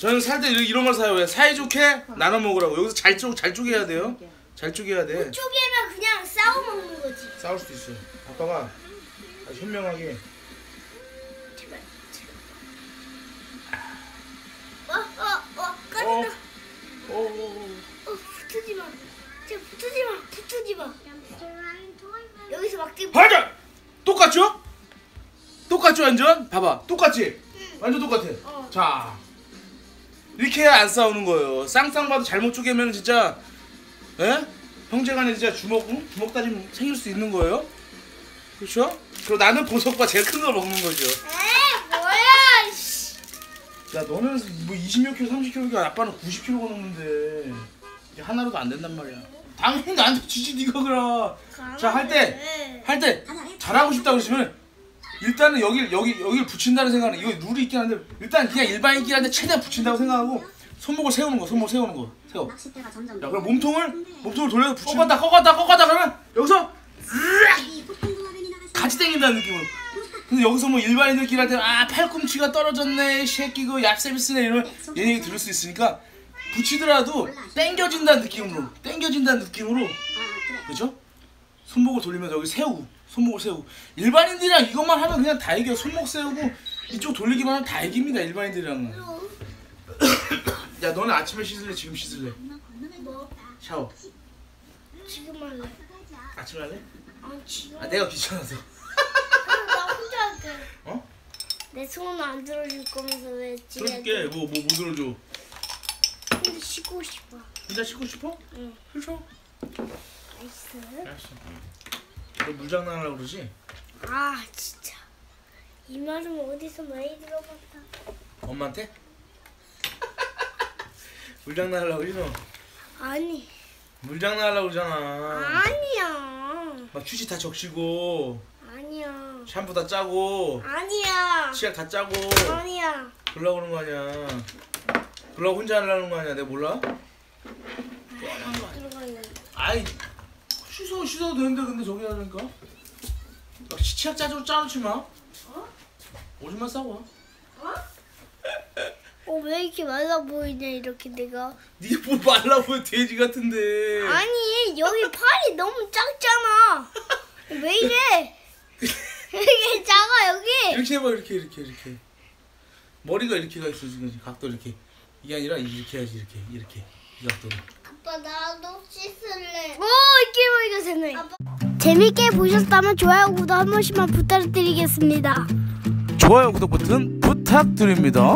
저는 살 때 이런 걸 사요. 왜 사이좋게 나눠 먹으라고. 여기서 잘 쪼, 잘 쪼개야 돼요. 잘 쪼개야 돼. 쪼개면 그냥 싸워 먹는 거지. 싸울 수도 있어요. 아빠가 아주 현명하게. 제발. 어, 어, 어, 어, 까지나. 어, 어, 어. 어, 붙지 마. 제가 붙지 마. 붙지 마. 여기서 막 뛰고. 하자. 똑같죠? 똑같죠 완전? 봐봐, 똑같지? 완전 똑같아. 어. 자, 이렇게 해야 안 싸우는 거예요. 쌍쌍봐도 잘못 쪼개면 진짜, 에? 형제간에 진짜 주먹, 응? 주먹 다짐 생길 수 있는 거예요. 그렇죠? 그리고 나는 보석과 제일 큰 걸 먹는 거죠. 에이, 뭐야, 씨. 야 너는 뭐 20몇 킬로 30킬로가 아빠는 90킬로가 넘는데 이게 하나로도 안 된단 말이야 당연히 나한테 지지 니가 그라 자할 때 할 때 잘하고 싶다고 그러시면 일단은 여기 여기 여기를 붙인다는 생각은 이거 룰이 있긴 한데 일단 그냥 일반인끼리 한데 최대한 붙인다고 생각하고 손목을 세우는 거 손목 세우는 거 세워 야 그럼 몸통을 몸통을 돌려서 붙여 꺾었다 꺾었다 꺾었다 그러면 여기서 같이 당긴다는 느낌으로. 근데 여기서 뭐 일반인들끼리 할 때는 아 팔꿈치가 떨어졌네 이 새끼 그 얍세비스네 얘 얘기 들을 수 있으니까 붙이더라도 당겨진다는 느낌으로 당겨진다는 느낌으로 그죠? 손목을 돌리면서 여기 세우고 손목을 세우고 일반인들이랑 이것만 하면 그냥 다 이겨 손목 세우고 이쪽 돌리기만 하면 다 이깁니다 일반인들이랑은 야 너는 아침에 씻을래 지금 씻을래 뭐? 샤워 지금 할래. 아침에 할래? 아, 지금. 아 내가 귀찮아서 그럼 나 혼자 할게. 어? 내 손은 안 들어줄 거면서 왜 지금? 들어줄게 뭐뭐뭐 들어줘 근데 쉬고 싶어. 혼자 씻고 싶어? 응. 그렇죠 나이스. 알았어. 너 물장난하려고 그러지? 아 진짜. 이 말은 어디서 많이 들어봤다. 엄마한테? 물장난하려고 그러지 너? 아니. 물장난하려고 그러잖아 아니야. 막 휴지 다 적시고 아니야. 샴푸 다 짜고 아니야. 치약 다 짜고 아니야. 그러려고 그러는 거 아니야 그러려고 혼자 하려는 거 아니야 내가 몰라? 들어갈래. 아이 씻어 씻어도 되는데 근데 저기 하니까. 치- 치약 짜줘 짜놓지 마. 어? 오줌만 싸고 와. 어? 왜 이렇게 말라 보이냐 이렇게 내가. 니뭐 말라 보여 돼지 같은데. 아니 여기 팔이 너무 작잖아. 왜 이래? 이게 작아 여기. 이렇게 해봐 이렇게 이렇게 이렇게. 머리가 이렇게 가 있어 지금. 각도 이렇게. 이게 아니라 이렇게 해야지 이렇게. 이렇게. 이 각도로 아빠 나도 씻을래. 오 이렇게 보이가 되네. 재밌게 보셨다면 좋아요 구독 한 번씩만 부탁드리겠습니다. 좋아요 구독 버튼 부탁드립니다